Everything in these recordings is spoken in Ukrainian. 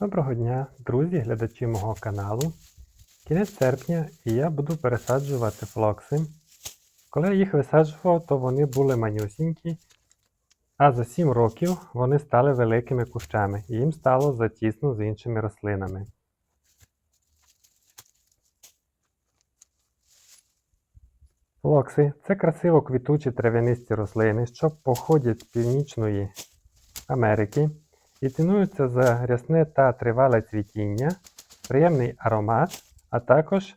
Доброго дня, друзі, глядачі мого каналу. Кінець серпня і я буду пересаджувати флокси. Коли я їх висаджував, то вони були манюсінькі, а за 7 років вони стали великими кущами і їм стало затісно з іншими рослинами. Флокси це красиво квітучі трав'янисті рослини, що походять з Північної Америки і цінуються за рясне та тривале цвітіння, приємний аромат, а також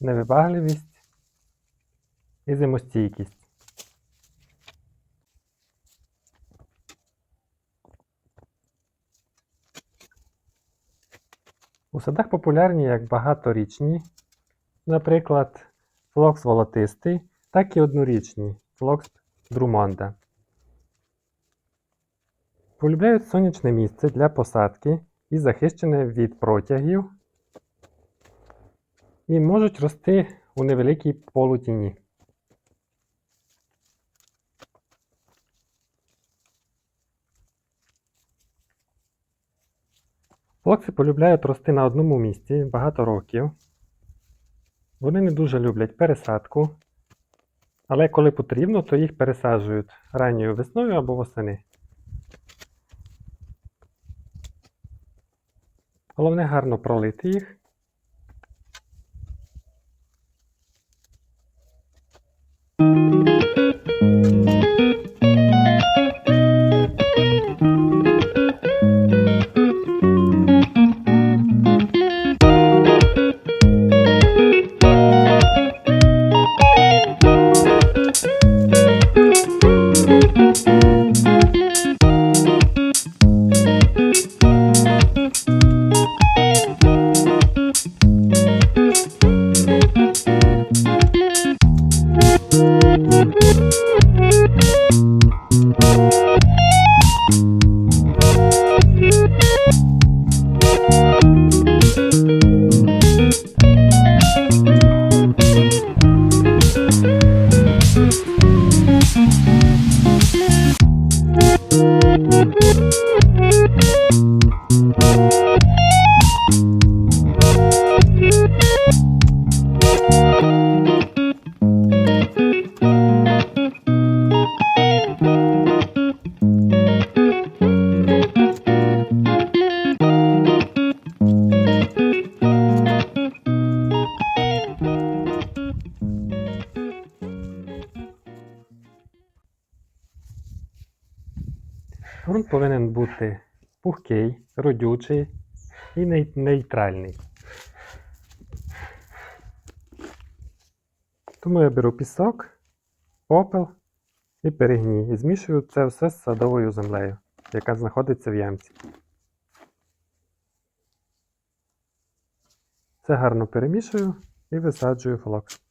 невибагливість і зимостійкість. У садах популярні як багаторічні, наприклад, флокс волотистий, так і однорічні флокс друмонда. Полюбляють сонячне місце для посадки і захищене від протягів, і можуть рости у невеликій полутіні. Флокси полюбляють рости на одному місці багато років. Вони не дуже люблять пересадку, але коли потрібно, то їх пересаджують ранньою весною або восени. Головне гарно пролити їх. Thank you. Ґрунт повинен бути пухкий, родючий і ней- нейтральний. Тому я беру пісок, попел і перегній і змішую це все з садовою землею, яка знаходиться в ямці. Це гарно перемішую і висаджую флокс.